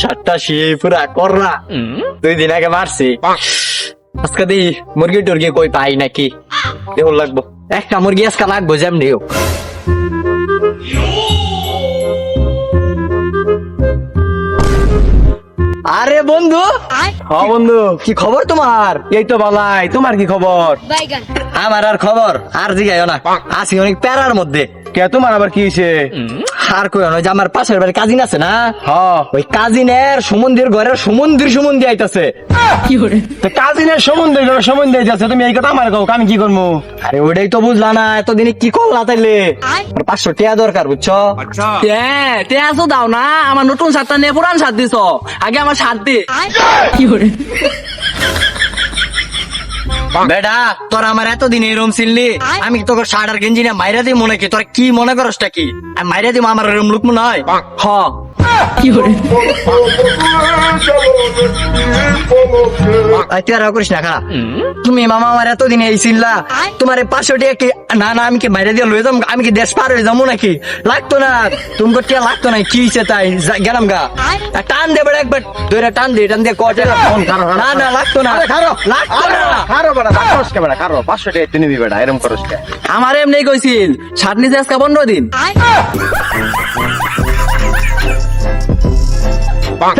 সাতটা শি পুরা কররা। দুই দিন আগে মারছি। আজকে দি মুরগি টুরগি কই পাই নাকি? কেমন লাগবো। একটা মুরগি আজকে লাগবো যেমনি হোক। আরে বন্ধু! হ্যাঁ বন্ধু কি খবর তোমার? এই তো বালাই তোমার কি খবর? আমার আর খবর আর জিগাইও না। আছি অনেক প্যারার মধ্যে। কে তোমার আবার কি হয়েছে আর কই নয় যে আমার পাশের বাড়ি কাজিন আছে না? হ্যাঁ ওই কাজিনের সুমন্দির ঘরের সুমন্দির সুমন্দি আইতাছে। কি করে? তো কাজিনের সম্বন্ধে সম্বন্ধে যাচ্ছে তুমি এই কথা আমার কও আমি কি করব আরে ওটাই তো বুঝলা না এতদিনে কি করলা তাইলে? পাঁচশো টিয়া দরকার বুঝছ? হ্যাঁ তে আসো দাও না আমার নতুন সাতটা নিয়ে পুরান সাত দিছ। আগে আমার সাত দে। বেডা তোর আমার এতদিন রুম চিনলি আমি তোকে শার্ট আর গেঞ্জি না মাইরা দিই মনে কি তোর কি মনে করসটা কি? মাইরা দিব আমার রুম লুকমু নয়। হ। আর করিস না খা তুমি মামা আমার এতদিন এই চিনলা তোমার পাঁচশো টাকা কি না না আমি কি মাইরা দিয়ে লয়ে যাব আমি কি দেশ পার হয়ে যাব নাকি? লাগতো না তুমি টিয়া লাগতো না কি হয়েছে তাই গেলাম গা। টান দে বেড়া একবার ধরে টান দে টান দিয়ে কটে না না লাগতো না। লাগতো না। কারও বেড়া করস কে বেড়া কারও পাঁচশো টাকা তুমি নিবি বেড়া এরম করস কে? আমার এমনি কইছিল সাত নিতে আজকে পনেরো দিন।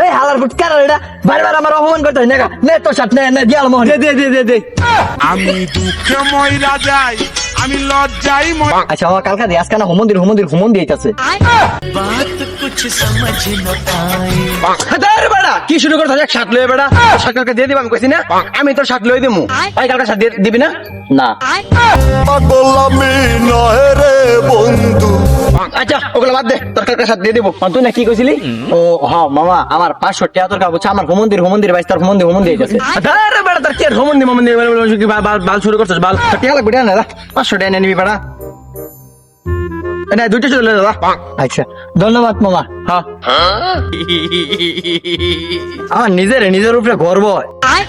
এই হালার ফুট কারণ এটা? বারবার আমার অপমান করতে হয়। না। নে তোর সাথে নে নে দিয়াল মোহন দে দে দে দে আমি দুঃখে যাই আমি লজ্জাই আচ্ছা আমার কালকা দিয়ে আজকে না হুমন্দির হুমন্দির বেড়া কি শুরু এক লয়ে বেড়া কালকে দিয়ে দিব আমি কইছি না আমি তোর সাত লয়ে দিমু ভাই কালকে সাত দিবি না না পাগলামি নয় রে বন্ধু আচ্ছা ওগুলো বাদ দে তোর কালকে সাত দিয়ে দিব তুই না কি কইছিলি ও হ্যাঁ মামা আমার পাঁচশো টাকা তোর কাবুছে আমার হুমন্দির হুমন্দির বাইশ তার হুমন্দি হুমন্দি আইতাছে আরে বেড়া তোর কি হোমন দি মোমন দি বাল শুরু করছিস বাল টিয়া লাগবে না না পাঁচশো টাকা নিবি বেড়া। না দুইটা চলে দাদা। আচ্ছা ধন্যবাদ মামা হ্যাঁ। আমার নিজের নিজের উপরে গর্ব। হয়।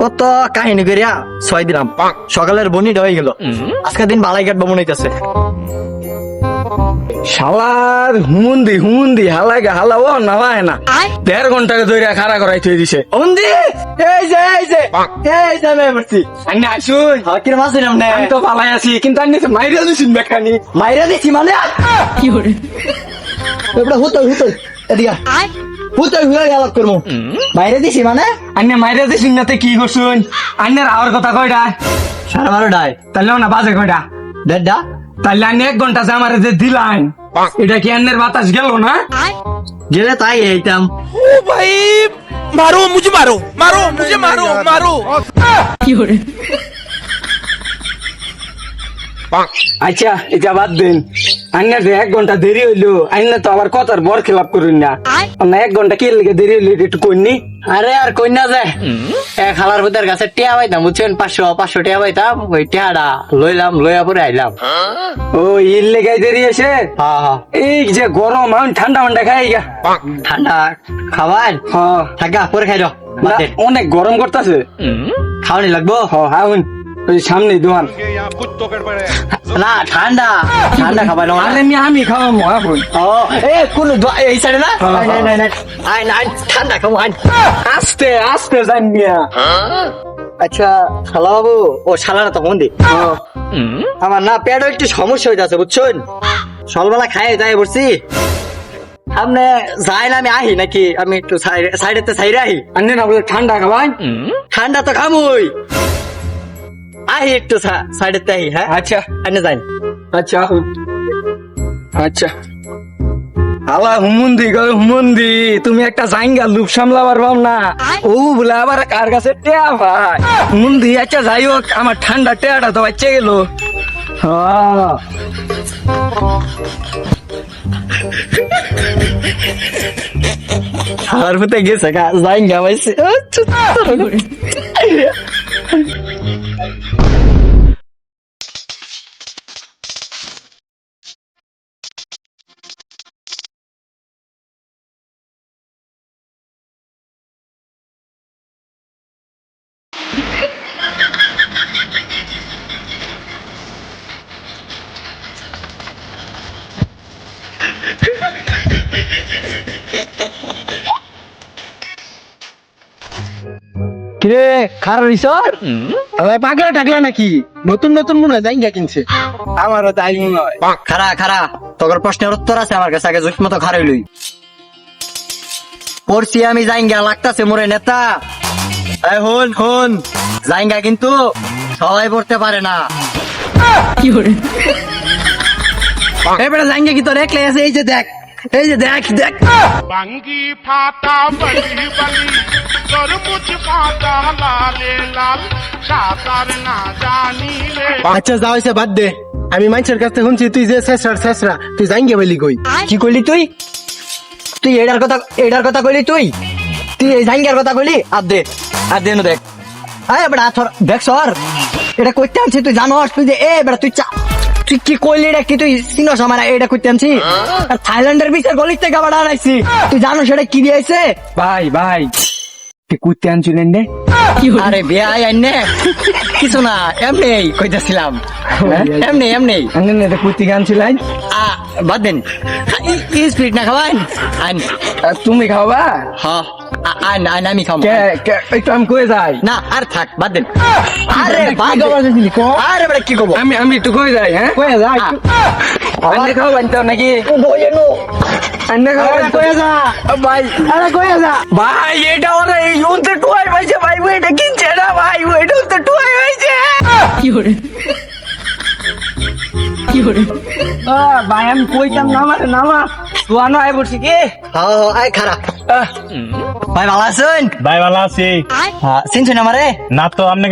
কত কাহিনী করিয়া ছয় দিলাম। সকালের বনি হয়ে গেল। আজকের দিন বালাই কাটবো মনে হইতাছে। শালার হুমুন্দি হুমুন্দি হালাগে হালা ও না। না দেড় ঘন্টাকে ধরে খাড়া করাই থই দিছে। বন্দি এই যে এই যে এই যে আমি বলছি আন্না আসুন। হকির মাছ দিলাম না। আমি তো পালাই আছি কিন্তু আন্নি তো মাইরে দিছিস মেকানি মাইরা দিছি মানে? এবার হুতই হুতই এদিকে হুতই হুয়ে গেল করমু। মাইরা দিছি মানে? আন্নে মাইরে দিছিস না তে কি করছুন? আন্নের আওয়ার কথা কয়টা সাড়ে বারোটায়। তাহলে না বাজে কয়টা দেড়টা? তাহলে আমি এক ঘণ্টা যে আমার যে দিলাইন এটা কি অন্যের বাতাস গেল না? গেলে তাই এইতাম ও ভাই মারো মুঝে মারো মারো মুঝে মারো মারো। আচ্ছা এটা বাদ দিন। আন্নের যে এক ঘণ্টা দেরি হইল আন্নে তো আবার কথার বর খেলাপ করুন না। না এক ঘণ্টা কি লেগে দেরি হইল একটু কইনি আরে আর কন্যা যায় এক হালার বুদার কাছে টিয়া পাইতাম বুঝছেন? পাঁচশো পাঁচশো টিয়া পাইতাম ওই টিয়াটা লইলাম লইয়া পরে আইলাম। ও ইর লেগে দেরি এসে এই যে গরম এখন ঠান্ডা ঠান্ডা খাই গা। ঠান্ডা খাবার? হ্যাঁ। থাকা পরে খাই দাও অনেক গরম করতেছে। খাওয়ানি লাগবো? হ্যাঁ ওই সামনে দোকান। না ঠান্ডা। ঠান্ডা খাবার না আরে আমি খাওয়াবো এখন ও এ কোন এই সাইডে না? নাই নাই আই ঠান্ডা খাব আস্তে আস্তে মিয়া। আচ্ছা শালা বাবু ও শালারা তো মন্দি আমার না পেটও একটু সমস্যা হয়ে যাচ্ছে বুঝছেন? সকালবেলা খাই যাই বলছি আপনি যাই না আমি আহি নাকি? আমি একটু সাইডেতে সাইডে আহি। আন্নে না বলে ঠান্ডা খাবাই ঠান্ডা তো খামুই। আহি একটু সাইডেতে আহি হ্যাঁ আচ্ছা আনে যাই আচ্ছা আচ্ছা আলা হুমুন্দি গো হুমুন্দি তুমি একটা জাইঙ্গা লুপ সামলাবার পাম না ও বলে আবার কার কাছে টেয়া ভাই হুমুন্দি আচ্ছা যাই হোক আমার ঠান্ডা টেয়াটা তো বাচ্চা গেল হ্যাঁ আর মতে গেছে গা যাই গা কিরে খারাপ রিসর ভাই পাগলা টাকলা নাকি? নতুন নতুন মনে হয় জাইঙ্গা কিনছে। আমারও তাই মনে হয়। খারা খারা তোর প্রশ্নের উত্তর আছে আমার কাছে আগে জুস মতো খারাই লই পড়ছি আমি জাইঙ্গা লাগতাছে মোরে নেতা। এই হন হন জাইঙ্গা কিন্তু সবাই পড়তে পারে না। এবারে জাঙ্গে কি তোর একলে আছে? এই যে দেখ এই যে দেখ দেখ। বাঙ্গি ফাটা বলি বলি। তরমুজ ফাটা লালে লাল সাঁতার না জানিলে। আচ্ছা যা হয়েছে বাদ দে। আমি মানুষের কাছে শুনছি তুই যে শেষরা শেষরা তুই বলি কই? কি কইলি তুই? তুই এটার কথা এটার কথা কইলি তুই? তুই এই কথা কইলি? আর দে আর দে দেখ। আরে বেটা দেখ সর। এটা কইতে আনছি তুই জানোস তুই যে এ বেটা তুই চা তুই কি কইলি এটা কি তুই চিনস আমার? এটা কইতে আনছি। আর থাইল্যান্ডের বিচার গলির থেকে বাড়া আনাইছি তুই জানোস এটা কি দিয়েছে? ভাই ভাই। কুত্তে আনছিলেন রে আরে বিয়াই আইনে কিছু না এমনি কইতেছিলাম এমনি এমনি আনেন এটা কুত্তি আনছিলেন আ বাদ দেন স্পিড না খাওয়ান আইন তুমি খাওয়া হ্যাঁ আ- আইন আইন আমি খাব কে কে একটু আমি কয়ে যাই না আর থাক বাদ দেন আরে বাদ কি দেন। দিলি, আরে বেটা কি কব আমি আমি একটু কয়ে যাই হ্যাঁ কয়ে যাই আন্নে খাও বানতে নাকি যা ভাই। আরে কয়ে যা ভাই এটা ওরা এই উনতে টুয়াই পাইছে ভাই এটা কিনছে না ভাই এটা টুয়াই পাইছে আহ, ভাই আমি কইতাম নামা। নামা তুয়ানো আয় বলছি কি? হ্যাঁ হ্যাঁ আয় খারাপ। ভাই ভালো আছেন? ভাই ভালো আছি। হ্যাঁ চিনছেন আমারে? না তো আপনি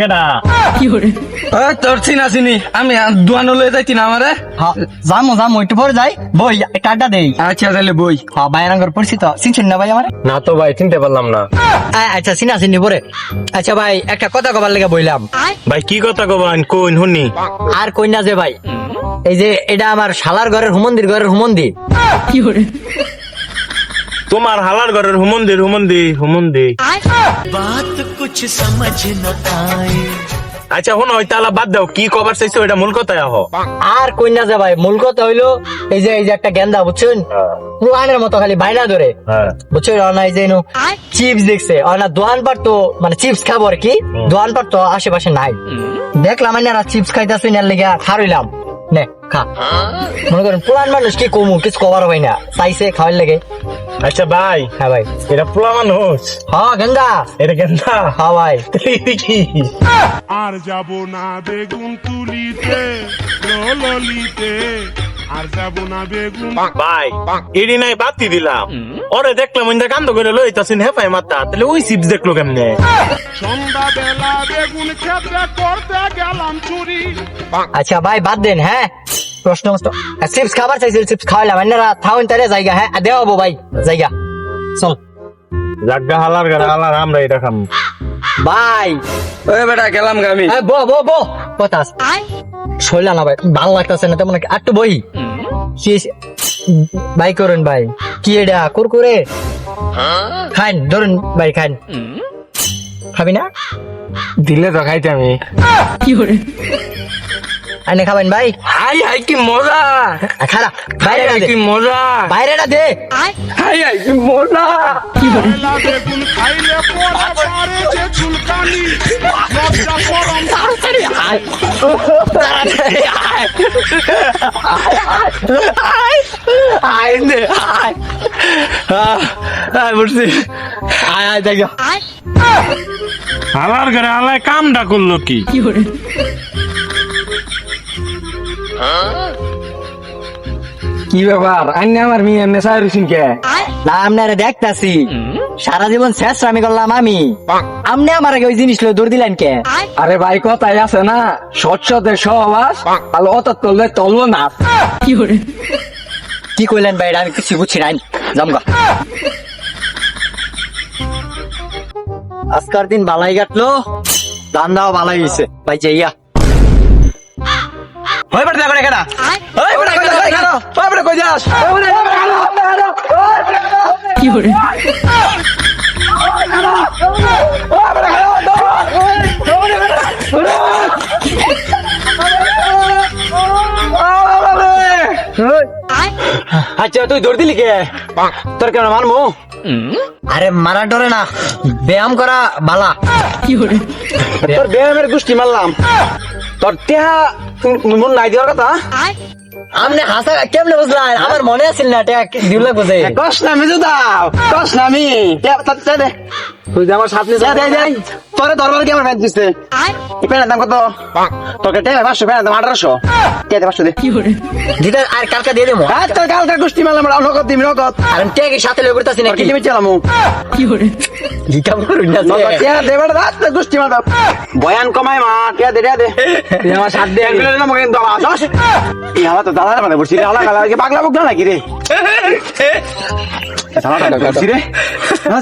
ও তোর চিনা চিনি আমি দুয়ানো লয়ে যাইতি না আমারে। হ্যাঁ যামো যামো একটু পরে যাই। বই একটা আড্ডা দেই। আচ্ছা তাহলে বই। হ্যাঁ বাইরাঙ্গর পড়ছি তো। চিনছেন না ভাই আমারে? না তো ভাই চিনতে পারলাম না। আচ্ছা চিনা চিনি পরে। আচ্ছা ভাই একটা কথা কবার লেগে বইলাম। ভাই কি কথা কবান কোন শুনি। আর কইনা যে ভাই এই যে এটা আমার শালার ঘরের হুমন্দির ঘরের হুমন্দি তোমার হালার ঘরের হুমন্দি হুমন্দি হুমন্দি। আচ্ছা শুনো ওই তালা বাদ দাও। কি কবার চাইছো এটা মূল কথায় আহ। আর কইনা যে ভাই মূল কথা হইল এই যে এই যে একটা গেন্দা বুঝছেন? পুরানের মতো খালি বাইনা ধরে। হ্যাঁ। বুঝছেন অনা এই যে চিপস দেখছে। অনা দোয়ান পার তো মানে চিপস খাব আর কি দোয়ান পার তো আশেপাশে নাই। দেখলাম আমি আর চিপস খাইতেছি না লেগে খারইলাম নে খা। মনে করেন পুরান মানুষ কি কমু কিছু কবার হয় না। চাইছে খাওয়ার লেগে। আচ্ছা ভাই। হ্যাঁ ভাই। এটা পোলা মানুষ। হ্যাঁ গেন্দা। এটা কেনটা হ্যাঁ ভাই। কি? আর যাব না বেগুন তুলিতে ললিতে আর যাব না বেগুন ভাই এডি নাই বাতি দিলাম। ওরে দেখলাম ইন্দা কান্দ করে লইতাছেন হেফাই মাথা তাহলে ওই চিপস দেখল কেমনে? সন্ধ্যা বেলা বেগুন খেতে করতে গেলাম চুরি আচ্ছা ভাই বাদ দেন হ্যাঁ? প্রশ্ন চিপস খাবার চাইছিল চিপস খাওয়াইলাম। এনারা থাউন তারে জায়গা হ্যাঁ? দেওয়াবো ভাই জায়গা। চল। জাগা হালার ঘরে হালার আমরা এটা খাম। ভাই। ওই বেটা গেলাম গা আমি। এ, বো বো বো আছে শৈলা না ভাই ভালো লাগতেছে না তেমন একটু। বই। কি ভাই করুন ভাই। কি এটা? কুরকুরে? খান ধরুন ভাই খান খাবি না? দিলে তো খাইতে আমি। আইনে খাবেন ভাই। হাই হাই কি মজা। খারাপ হাই বাইরে হাই দে। কি মজা। বাইরেটা দে। হাই হাই কি মজা। বেলা বেগুন খাইলে পরে পারে যে চুলকানি লজ্জা আয় দেখো। হালার ঘরে হালায় কামটা করল কি? কি ব্যাপার? আইনে আমার মেয়ে এমনি সাহেব কে? না আপনারা দেখতাছি। সারা জীবন শেষ আমি করলাম আমি। আপনি আমার আগে ওই জিনিস দৌড় দিলেন কে? আরে ভাই কথাই আছে না। স্বচ্ছতে সহবাস অত তললে তলবো না। কি কইলেন ভাই আমি কিছু বুঝছি নাই জমগা আজকার দিন বালাই কাটলো ধান্দাও বালাই হয়েছে ভাই যাইয়া। কেডা ওই বেটা কই যাস? ওই বেটা কই যাস? ওই বেটা আচ্ছা তুই দৌড় দিলি কে? তোর কেন মারমু আরে মারা ডরে না। ব্যায়াম করা বালা। তোর ব্যায়ামের গোষ্ঠী মারলাম। তোর টেহা মন নাই দেওয়ার কথা? আমনে হাসা কেমনে বুঝলেন আমার মনে আছিল না ট্যাক দিউলা লাগবে কষ্ট কস তো মিজু দাও কষ্ট না আমি। দে তুই যে আমার সাথে দে দে তোরে দরবার কি আমার ব্যাংক দিচ্ছে এই প্যানের দাম কত? তোকে টেহা পাঁচশো প্যানের দাম আঠারোশো। কে দে পাঁচশো দে? দিদা আর কালকে দিয়ে দেবো। আর তোর কালকার গোষ্ঠী মারলাম নগদ দিবি নগদ। আর আমি টেকে সাথে লই করতেছি তোর নাকি? কি দিবি চালামু? কি কাম করুন না নগদ টেহা রাত গোষ্ঠী মারবা বয়ান কমাই মা টেহা দে দে? তুই আমার সাথ দে এক মিনিটের কিন্তু আমার দশ এই হাওয়া তো দাদার মানে গালা পাগলা বুকলা নাকি রে?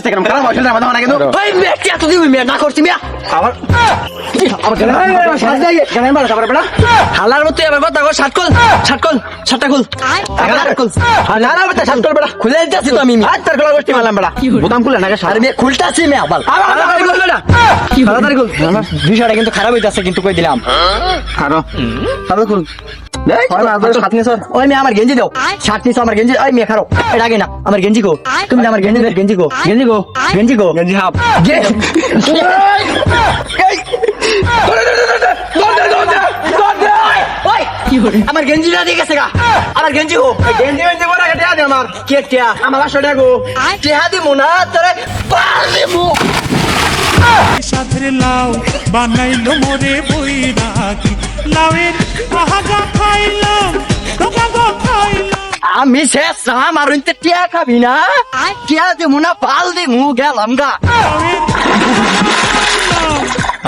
মেয়ে হালার মতো এবার কথা কর খুলে তো আমি আর তোর গোষ্ঠী মারলাম বোতাম খুলে আর খুলতাছি আবার। কিন্তু খারাপ হইতাছে কিন্তু কই দিলাম? আরও। সাত নিয়ে ওই মেয়ে আমার গেঞ্জি দাও। শার্ট নিছো আমার গেঞ্জি। ওই মেয়ে খারো এটা আগে না আমার গেঞ্জি গো। তুমি আমার গেঞ্জি গেঞ্জি গো। গেঞ্জি গো গেঞ্জি গো। গেঞ্জি হাফ। আমার গেঞ্জিটা দিয়ে গেছে গা। আমার গেঞ্জি গো। গেঞ্জি গেঞ্জি বড় কেটে দে আমার। কে টিয়া আমার পাঁচশো গো। টিয়া দিমু না তোরে পার দিমু। সাথে লাউ বানাইলো মোরে বই রাখি খাইলাম আমি শেষ আমার ইনতে টিয়া খাবি না? টিয়া দিমু না পাল দিমু গেলাম গা।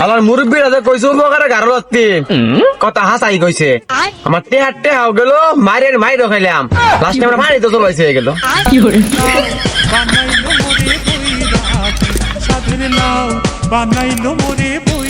আমার মুরব্বীরা যে কইছে উপকারে গারো লত্তি? কথা হাসাই কইছে। আমার টেহা টেহাও গেল মায়ের মাইর খাইলাম। লাস্টে আমরা পানি তো চলাইছে গেল। মোরে রাখি সাথে বানাইলো মোরে বই